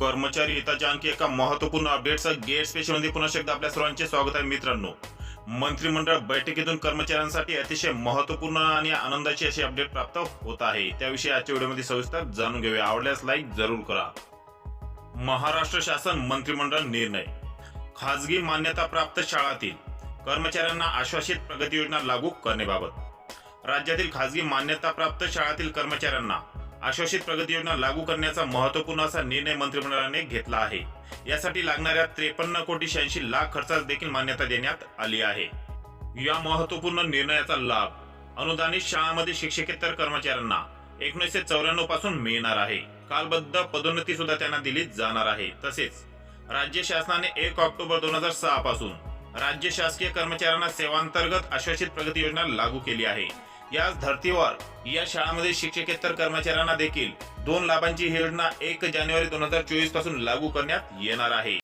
कर्मचारी हिताच्या आणखी एका महत्त्वपूर्ण अपडेटसह गेट स्पेशलमध्ये पुन्हा एकदा आपल्या सर्वांचे स्वागत आहे मित्रांनो. मंत्रिमंडळ बैठकीतून कर्मचाऱ्यांसाठी अतिशय महत्त्वपूर्ण आणि आनंदाची अशी अपडेट प्राप्त होत आहे. त्याविषयी आजच्या व्हिडिओमध्ये सविस्तर जाणून घेऊया. आवडल्यास लाईक जरूर करा. महाराष्ट्र शासन मंत्रिमंडळ निर्णय. खाजगी मान्यता प्राप्त शाळातील कर्मचाऱ्यांना आश्वासित प्रगती योजना लागू करण्याबाबत. राज्यातील खाजगी मान्यता प्राप्त शाळातील कर्मचाऱ्यांना आश्वासित प्रगती योजना लागू करण्याचा महत्त्वपूर्ण असा निर्णय मंत्रिमंडळाने घेतला आहे. यासाठी लागणाऱ्या त्रेपन्न कोटी शहाऐंशी लाख खर्चास देखील मान्यता देण्यात आली आहे. या महत्त्वपूर्ण निर्णयाचा लाभ अनुदानित शाळांमध्ये शिक्षकेतर कर्मचाऱ्यांना एकोणीसशे चौऱ्याण्णवपासून मिळणार आहे. कालबद्ध पदोन्नती सुद्धा त्यांना दिली जाणार आहे. तसेच राज्य शासनाने एक ऑक्टोबर दोन हजार सहा पासून राज्य शासकीय कर्मचाऱ्यांना सेवांतर्गत आश्वासित प्रगती योजना लागू केली आहे. याच धर्तीवर या शाळांमध्ये शिक्षकेतर कर्मचाऱ्यांना देखील दोन लाभांची ही योजना एक जानेवारी दोन हजार चोवीसपासून लागू करण्यात येणार आहे.